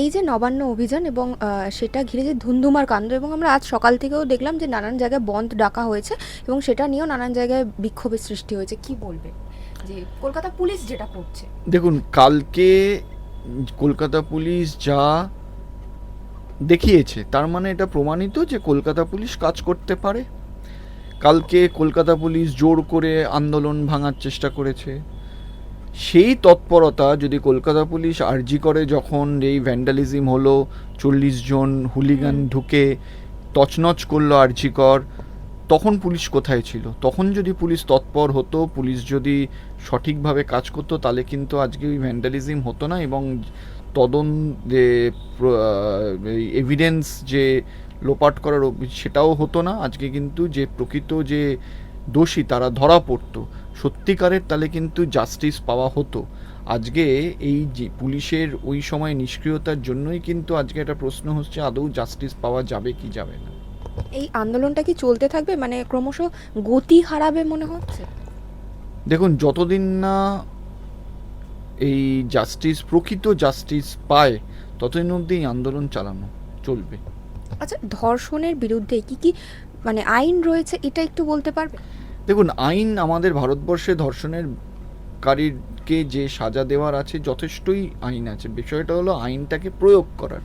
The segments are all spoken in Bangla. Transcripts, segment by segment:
এই যে নবান্ন অভিযান এবং সেটা ঘিরে যে ধুন্ধুমার কাণ্ড এবং আমরা আজ সকাল থেকেও দেখলাম যে নানান জায়গায় বন্ধ ডাকা হয়েছে এবং সেটা নিয়েও নানান জায়গায় বিক্ষোভের সৃষ্টি হয়েছে। কি বলবে যে কলকাতা পুলিশ যেটা করছে। দেখুন, কালকে কলকাতা পুলিশ যা দেখিয়েছে, তার মানে এটা প্রমাণিত যে কলকাতা পুলিশ কাজ করতে পারে। কালকে কলকাতা পুলিশ জোর করে আন্দোলন ভাঙার চেষ্টা করেছে। সেই তৎপরতা যদি কলকাতা পুলিশ আর্জি করে যখন এই ভ্যান্ডালিজম হলো চল্লিশ জন হুলিগান ঢুকে তছনছ করল আর্জিকর তখন পুলিশ কোথায় ছিল? তখন যদি পুলিশ তৎপর হতো পুলিশ যদি সঠিকভাবে কাজ করতো তাহলে কিন্তু আজকে ওই ভ্যান্ডালিজম হতো না এবং তদন্ত যে এভিডেন্স যে লোপাট করার সেটাও হতো না। আজকে কিন্তু যে প্রকৃত যে দোষী তারা ধরা পড়তো। সত্যিকারের তাহলে কিন্তু জাস্টিস পাওয়া হতো। আজকে এই যে পুলিশের ওই সময় নিষ্ক্রিয়তার জন্যই কিন্তু আজকে একটা প্রশ্ন হচ্ছে আদৌ জাস্টিস পাওয়া যাবে কি যাবে না? এই আন্দোলনটা কি চলতে থাকবে? মানে ক্রমশ গতি হারাবে মনে হচ্ছে? দেখুন যতদিন না এই জাস্টিস প্রকৃত জাস্টিস পায় ততদিন অবধি এই আন্দোলন চালানো চলবে। আচ্ছা ধর্ষণের বিরুদ্ধে কি কি মানে আইন রয়েছে এটা একটু বলতে পারবে দেখুন, আইন আমাদের ভারতবর্ষে ধর্ষণের কারীকে যে সাজা দেওয়ার আছে, যথেষ্টই আইন আছে। বিষয়টা হলো আইনটাকে প্রয়োগ করার।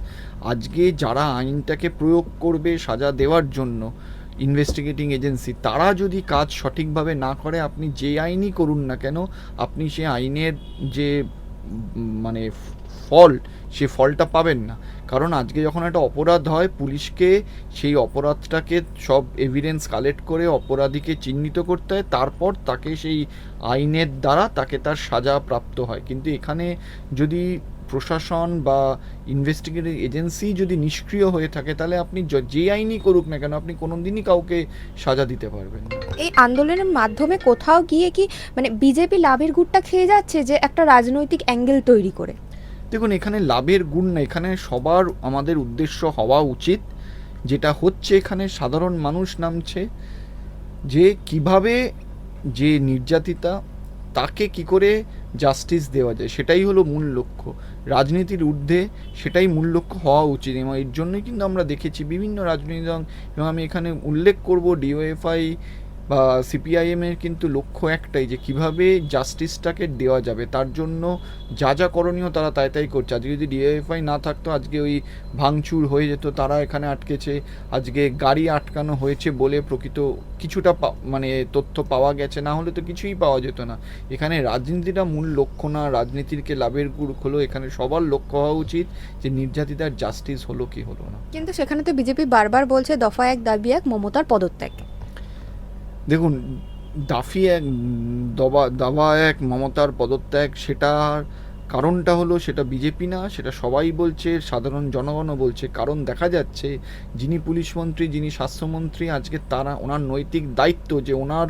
আজকে যারা আইনটাকে প্রয়োগ করবে সাজা দেওয়ার জন্য ইনভেস্টিগেটিং এজেন্সি, তারা যদি কাজ সঠিকভাবে না করে, আপনি যে আইনই করুন না কেন, আপনি সে আইনের যে মানে ফল, সে ফলটা পাবেন না। কারণ আজকে যখন একটা অপরাধ হয়, পুলিশকে সেই অপরাধটাকে সব এভিডেন্স কালেক্ট করে অপরাধীকে চিহ্নিত করতে হয়, তারপর তাকে সেই আইনের দ্বারা তাকে তার সাজা প্রাপ্ত হয়। কিন্তু এখানে যদি প্রশাসন বা ইনভেস্টিগেটিভ এজেন্সি যদি নিষ্ক্রিয় হয়ে থাকে তাহলে আপনি যে আইনই করুক না কেন আপনি কোনোদিনই কাউকে সাজা দিতে পারবেন না। এই আন্দোলনের মাধ্যমে কোথাও গিয়ে কি মানে বিজেপি লাভের গুড়টা খেয়ে যাচ্ছে যে একটা রাজনৈতিক অ্যাঙ্গেল তৈরি করে? দেখুন এখানে লাভের গুণ না এখানে সবার আমাদের উদ্দেশ্য হওয়া উচিত। যেটা হচ্ছে এখানে সাধারণ মানুষ নামছে। যে কীভাবে যে নির্যাতিতা তাকে কি করে জাস্টিস দেওয়া যায়, সেটাই হলো মূল লক্ষ্য। রাজনীতির ঊর্ধ্বে সেটাই মূল লক্ষ্য হওয়া উচিত এবং এর জন্যই কিন্তু আমরা দেখেছি বিভিন্ন রাজনৈতিক দল, এবং আমি এখানে উল্লেখ করব ডিওএফআই বা সিপিআইএম এর কিন্তু লক্ষ্য একটাই যে কীভাবে জাস্টিসটাকে দেওয়া যাবে। তার জন্য যা যা করণীয় তারা তাই তাই করছে। আজকে যদি ডিএফআই না থাকতো, আজকে ওই ভাঙচুর হয়ে যেত, তারা এখানে আটকেছে, আজকে গাড়ি আটকানো হয়েছে বলে প্রকৃত কিছুটা মানে তথ্য পাওয়া গেছে, না হলে তো কিছুই পাওয়া যেত না। এখানে রাজনীতিটা মূল লক্ষ্য না, রাজনীতিরকে লাভের গুড় হলো, এখানে সবার লক্ষ্য হওয়া উচিত যে নির্যাতিতার জাস্টিস হলো কি হলো না। কিন্তু সেখানে তো বিজেপি বারবার বলছে, দফা এক দাবি এক মমতার পদত্যাগ। দেখুন দাফি এক দবা, দাবা এক, মমতার পদত্যাগ সেটার কারণটা হলো সেটা বিজেপি না, সেটা সবাই বলছে, সাধারণ জনগণও বলছে। কারণ দেখা যাচ্ছে, যিনি পুলিশ মন্ত্রী, যিনি স্বাস্থ্যমন্ত্রী, আজকে তারা, ওনার নৈতিক দায়িত্ব যে ওনার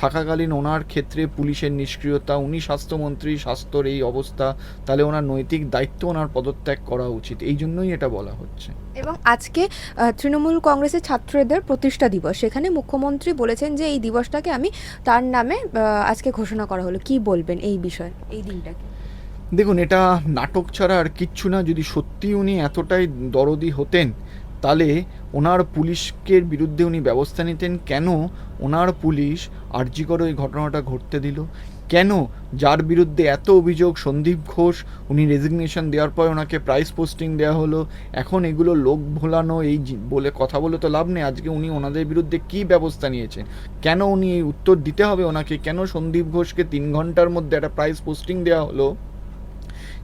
থাকাকালীন ওনার ক্ষেত্রে পুলিশের নিষ্ক্রিয়তা উনি স্বাস্থ্যমন্ত্রী স্বাস্থ্যর এই অবস্থা তাহলে ওনার নৈতিক দায়িত্ব ওনার পদত্যাগ করা উচিত। এই জন্যই এটা বলা হচ্ছে। এবং আজকে তৃণমূল কংগ্রেসের ছাত্রদের প্রতিষ্ঠা দিবস। সেখানে মুখ্যমন্ত্রী বলেছেন যে এই দিবসটাকে আমি তার নামে আজকে ঘোষণা করা হলো। কি বলবেন এই বিষয়ে এই দিনটাকে? দেখুন এটা নাটক ছাড়া আর কিচ্ছু না। যদি সত্যি উনি এতটাই দরদি হতেন তাহলে ওনার পুলিশকে বিরুদ্ধে উনি ব্যবস্থা নিতেন। কেন ওনার পুলিশ আর্জি করে ওই ঘটনাটা ঘটতে দিল? কেন যার বিরুদ্ধে এত অভিযোগ? সন্দীপ ঘোষ, উনি রেজিগনেশন দেওয়ার পর ওনাকে প্রাইস পোস্টিং দেওয়া হলো। এখন এগুলো লোক ভোলানো, এই বলে কথা বলে তো লাভ নেই। আজকে উনি ওনাদের বিরুদ্ধে কি ব্যবস্থা নিয়েছেন কেন উনি এই উত্তর দিতে হবে ওনাকে? কেন সন্দীপ ঘোষকে তিন ঘণ্টার মধ্যে একটা প্রাইস পোস্টিং দেওয়া হলো?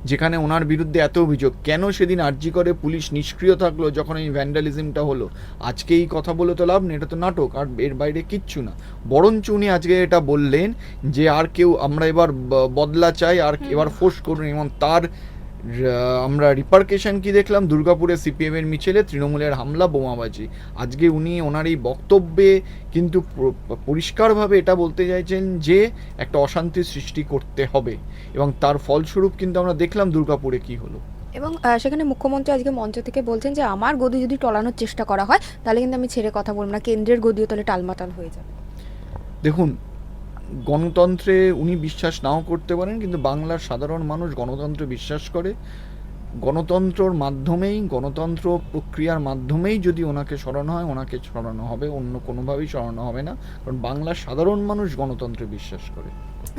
যেখানে ওনার বিরুদ্ধে এত অভিযোগ। কেন সেদিন আর্জি করে পুলিশ নিষ্ক্রিয় থাকল যখন এই ভ্যান্ডালিজমটা হলো? আজকে এই কথা বলে তো লাভ নেই এটা তো নাটক আর এর বাইরে কিচ্ছু না। বরঞ্চ উনি আজকে এটা বললেন যে আর কেউ আমরা এবার বদলা চাই আর এবার ফোর্স করুন এবং তার আমরা রিপার্কেশন কি দেখলাম? দুর্গাপুরে সিপিএম এর মিছিলে তৃণমূলের হামলা বোমাবাজি। আজকে উনি ওনার এই বক্তব্যে কিন্তু পরিষ্কারভাবে এটা বলতে চাইছেন যে একটা অশান্তি সৃষ্টি করতে হবে এবং তার ফলস্বরূপ কিন্তু আমরা দেখলাম দুর্গাপুরে কি হলো। এবং সেখানে মুখ্যমন্ত্রী আজকে মঞ্চ থেকে বলছেন যে আমার গদি যদি টলানোর চেষ্টা করা হয় তাহলে কিন্তু আমি ছেড়ে কথা বলব না। কেন্দ্রের গদিও তাহলে টালমাটাল হয়ে যাবে। দেখুন গণতন্ত্রে উনি বিশ্বাস নাও করতে পারেন, কিন্তু বাংলার সাধারণ মানুষ গণতন্ত্রে বিশ্বাস করে। গণতন্ত্রর মাধ্যমেই, গণতন্ত্র প্রক্রিয়ার মাধ্যমেই যদি ওনাকে সরানো হয়, ওনাকে সরানো হবে, অন্য কোনোভাবেই সরানো হবে না। কারণ বাংলার সাধারণ মানুষ গণতন্ত্রে বিশ্বাস করে।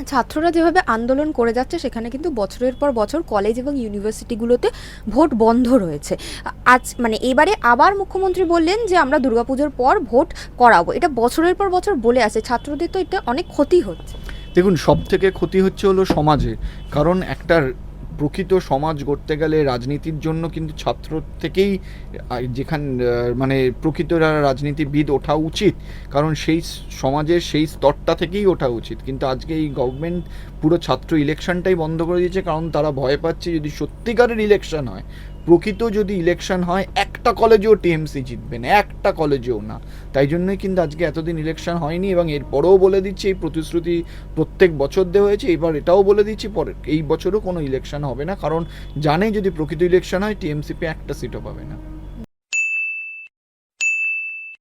ছাত্ররা যেভাবে আন্দোলন করে যাচ্ছে, সেখানে কিন্তু বছরের পর বছর কলেজ এবং ইউনিভার্সিটিগুলোতে ভোট বন্ধ রয়েছে। আজ মানে এবারে আবার মুখ্যমন্ত্রী বললেন যে, আমরা দুর্গাপুজোর পর ভোট করাবো। এটা বছরের পর বছর বলে আছে ছাত্রদের তো এটা অনেক ক্ষতি হচ্ছে। দেখুন সব থেকে ক্ষতি হচ্ছে হলো সমাজে। কারণ একটা প্রকৃত সমাজ গড়তে গেলে রাজনীতির জন্য কিন্তু ছাত্র থেকেই যেখান মানে প্রকৃত রাজনীতিবিদ ওঠা উচিত। কারণ সেই সমাজের সেই স্তরটা থেকেই ওঠা উচিত। কিন্তু আজকে এই গভর্নমেন্ট পুরো ছাত্র ইলেকশনটাই বন্ধ করে দিয়েছে। কারণ তারা ভয় পাচ্ছে যদি সত্যিকারের ইলেকশন হয় প্রকৃত যদি ইলেকশন হয়, একটা কলেজেও টিএমসি জিতবে না, একটা কলেজেও না। তাই জন্যই কিন্তু আজকে এতদিন ইলেকশন হয়নি এবং এরপরেও বলে দিচ্ছি, এই প্রতিশ্রুতি প্রত্যেক বছর দেওয়া হয়েছে এবার এটাও বলে দিচ্ছি পরে এই বছরও কোনো ইলেকশন হবে না, কারণ জানে যদি প্রকৃত ইলেকশন হয় টিএমসিপি একটা সিটও পাবে না।